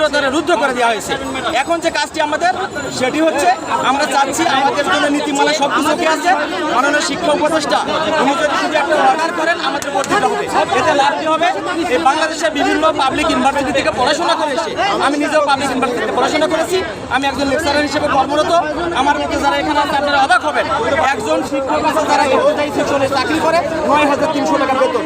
চিরতরে রুদ্ধ করে দেওয়া হয়েছে। এখন যে কাজটি আমাদের, সেটি হচ্ছে আমরা চাচ্ছি আমাদের জন্য নীতিমালা সব কিছু আছে, মাননীয় শিক্ষা উপদেষ্টা উনি যদি শুধু একটা অর্ডার করেন, আমাদের করতে হবে। এতে লাভ কি হবে? এই বাংলাদেশের বিভিন্ন পাবলিক ইউনিভার্সিটি থেকে পড়াশোনা করে এসে, আমি নিজেও পাবলিক ইউনিভার্সিটিতে পড়াশোনা করেছি। আমি একজন লেকচারার হিসেবে কর্মরত। আমার মধ্যে যারা এখানে আছে, আপনারা অবাক হবেন। একজন শিক্ষক আছে যারা এফএসআই সেকশনে চাকরি করে, নয় হাজার তিনশো টাকা বেতন।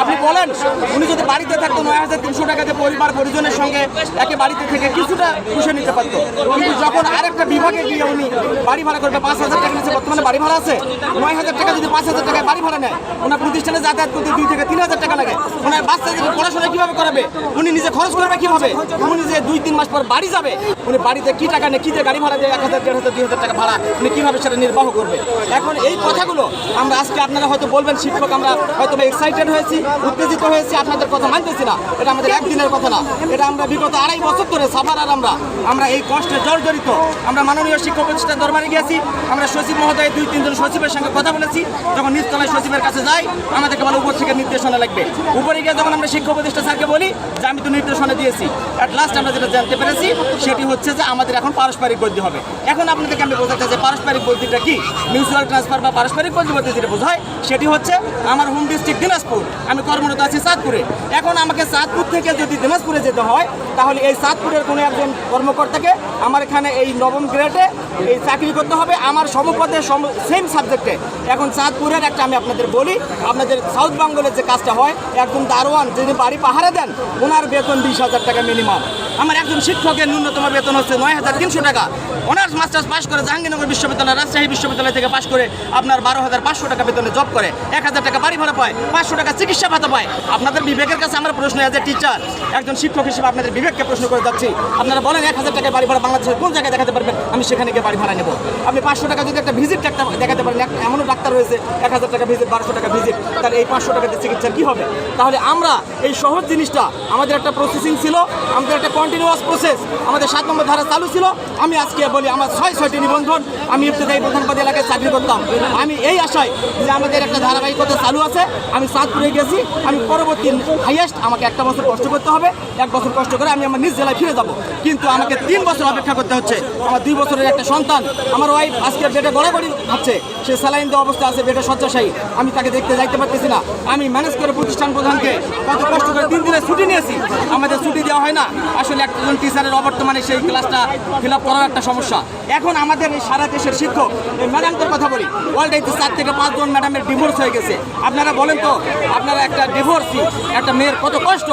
আপনি বলেন, উনি যদি বাড়িতে থাকতো, নয় হাজার তিনশো টাকাতে পরিবার পরিজনের সঙ্গে একে বাড়িতে থেকে কিছুটা পুষে নিতে পারতো। কিন্তু যখন আরেকটা বিভাগে গিয়ে উনি বাড়ি ভাড়া করবে পাঁচ হাজার টাকা নিচ্ছে বর্তমানে বাড়ি ভাড়া আছে, নয় হাজার টাকা যদি পাঁচ হাজার টাকায় বাড়ি ভাড়া নেয়, ওনার প্রতিষ্ঠানে যাতায়াত করতে দুই থেকে তিন হাজার টাকা লাগে। ওনার বাচ্চাদের পড়াশোনা কীভাবে করাবে? উনি নিজে খরচ করবে কীভাবে? উনি যে দুই, তিন মাস পর বাড়ি যাবে? উনি বাড়িতে কি টাকা নেই কি দিয়ে গাড়ি ভাড়া দিয়ে এক হাজার, দেড় হাজার, দুই হাজার টাকা ভাড়া উনি কীভাবে সেটা নির্বাহ করবে? এখন এই কথাগুলো আমরা আজকে আপনারা হয়তো বলবেন, শিক্ষক আমরা হয়তো এক্সাইটেড হয়েছি, উত্তেজিত হয়েছি, আপনাদের কথা মানতেছি না। এটা আমাদের একদিনের কথা না। এটা আমরা বিগত আড়াই বছর ধরে সাফার আর আমরা আমরা এই কষ্টে জর্জরিত। আমরা মাননীয় শিক্ষক প্রতিষ্ঠান দরবারে গিয়েছি, আমরা সচিব মহোদয় দুই, তিনজন সচিবের সঙ্গে কথা বলেছি। যখন নিচতলায় সচিবের কাছে যাই, আমাদেরকে বলে উপর থেকে নির্দেশনা লাগবে। উপরে গিয়ে যখন আমরা শিক্ষক প্রতিষ্ঠান স্যারকে বলি যে, আমি তো নির্দেশনা দিয়েছি। অ্যাট লাস্ট আমরা যেটা জানতে পেরেছি, সেটি হচ্ছে যে আমাদের এখন পারস্পরিক বদলি হবে। এখন আপনাদেরকে আমি বোঝাতে যে পারস্পরিক বদলিটা কি? মিউচুয়াল ট্রান্সফার বা পারস্পরিক বদলি বলতে যেটা বোঝায়, সেটি হচ্ছে আমার হোম ডিস্ট্রিক্ট দিনাজপুর। আমি কর্মরত আছি চাঁদপুরে। এখন আমাকে চাঁদপুর থেকে যদি দিনাজপুরে যেতে হয়, তাহলে এই চাঁদপুরের কোনো একজন কর্মকর্তাকে আমার এখানে এই নবম গ্রেডে এই চাকরি করতে হবে। আমার সমপথে সমপদে সেম সাবজেক্টে এখন চাঁদপুরের একটা আমি আপনাদের বলি, আপনাদের সাউথ বেঙ্গলের যে কাজটা হয় একদম দারোয়ান যিনি বাড়ি পাহারা দেন ওনার বেতন বিশ হাজার টাকা মিনিমাম আমার একজন শিক্ষকের ন্যূনতম বেতন হচ্ছে নয় হাজার তিনশো টাকা। অনার্স, মাস্টার্স পাস করে জাহাঙ্গীরনগর বিশ্ববিদ্যালয় রাজশাহী বিশ্ববিদ্যালয় থেকে পাস করে আপনার বারো হাজার পাঁচশো টাকা বেতনে জব করে, এক হাজার টাকা বাড়ি ভাড়া পায়, পাঁচশো টাকা চিকিৎসা ভাতা পায়। আপনাদের বিবেকের কাছে আমার প্রশ্ন আছে টিচার একজন শিক্ষক হিসেবে আপনাদের বিবেককে প্রশ্ন করে যাচ্ছি। আপনারা বলেন এক হাজার টাকা বাড়ি ভাড়া বাংলাদেশের কোন জায়গায় দেখাতে পারবেন? আমি সেখানে গিয়ে বাড়ি ভাড়া নেব। আপনি পাঁচশো টাকা যদি একটা ভিজিট দেখাতে পারেন এমনও ডাক্তার রয়েছে, এক হাজার টাকা ভিজিট বারোশো টাকা ভিজিট তাহলে এই পাঁচশো টাকাতে চিকিৎসার কী হবে? তাহলে আমরা এই সহজ জিনিসটা, আমাদের একটা প্রসেসিং ছিল, আমাদের একটা কন্টিনিউয়াস প্রসেস আমাদের সাত নম্বর ধারা চালু ছিল। আমি আজকে বলি, আমার ছয় ছয়টি নিবন্ধন আমি ইফতেদায়ী প্রধানপদ এলাকায় চাকরি করতাম। আমি এই আশায় যে আমাদের একটা ধারাবাহিকতা চালু আছে, আমি চাঁদপুরে গেছি। আমি পরবর্তী হাইয়েস্ট আমাকে একটা বছর কষ্ট করতে হবে। এক বছর কষ্ট করে আমি আমার নিজ জেলায় ফিরে যাব। কিন্তু আমাকে তিন বছর অপেক্ষা করতে হচ্ছে। আমার দুই বছরের একটা সন্তান, আমার ওয়াইফ আজকে বেডে গড়াগড়ি খাচ্ছে। সে স্যালাইন দেওয়া অবস্থা আছে বেডে শয্যাশায়ী। আমি তাকে দেখতে যাইতে পারতেছি না। আমি ম্যানেজ করে প্রতিষ্ঠান প্রধানকে কত কষ্ট করে তিন দিনের ছুটি নিয়েছি। আমাদের ছুটি দেওয়া হয় না। আসলে একজন টিচারের অবর্তমানে সেই ক্লাসটা ফিল আপ করার একটা সমস্যা। এখন আমাদের এই সারা দেশের শিক্ষক, এই ম্যাডামদের কথা বলি। ওয়ার্ল্ড অলরেডি চার থেকে পাঁচজন ম্যাডামের ডিভোর্স হয়ে গেছে। আপনারা বলেন তো, আপনারা একটা ডিভোর্সি একটা মেয়ের কত কষ্ট?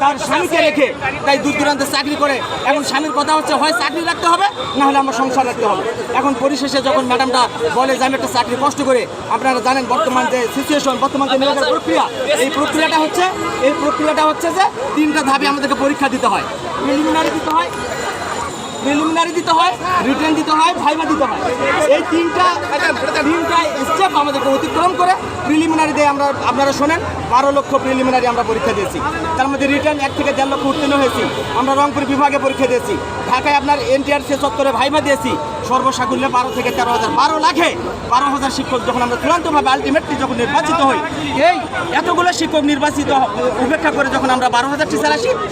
তার স্বামীকে রেখে তাই দূর দূরান্তে চাকরি করে। এখন স্বামীর কথা হচ্ছে, হয় চাকরি রাখতে হবে, না হলে আমার সংসার রাখতে হবে। এখন পরিশেষে যখন ম্যাডামটা বলে যে আমি একটা চাকরি কষ্ট করে, আপনারা জানেন বর্তমান যে সিচুয়েশন বর্তমান যে নিয়োগের প্রক্রিয়া, এই প্রক্রিয়াটা হচ্ছে, এই প্রক্রিয়াটা হচ্ছে যে তিনটা ধাপে আমাদেরকে পরীক্ষা দিতে হয়। প্রিলিমিনারি দিতে হয়। প্রিলিমিনারি দিতে হয় রিটার্ন দিতে হয় ভাইবা দিতে হয়। এই তিনটা তিনটা স্টেপ আমাদেরকে অতিক্রম করে প্রিলিমিনারি দিয়ে আমরা আপনারা শোনেন, বারো লক্ষ প্রিলিমিনারি আমরা পরীক্ষা দিয়েছি। তার মধ্যে রিটার্ন এক থেকে দেড় লক্ষ উত্তীর্ণ হয়েছি। আমরা রংপুর বিভাগে পরীক্ষা দিয়েছি। ঢাকায় আপনার এনটিআর সে চত্বরে ভাইবা দিয়েছি। সর্বসাকুল্যে বারো থেকে তেরো হাজার বারো লাখে বারো হাজার শিক্ষক যখন আমরা চূড়ান্তভাবে আলটিমেটলি যখন নির্বাচিত হই, এই এতগুলো শিক্ষক নির্বাচিত উপেক্ষা করে যখন আমরা বারো হাজার টিচার আসি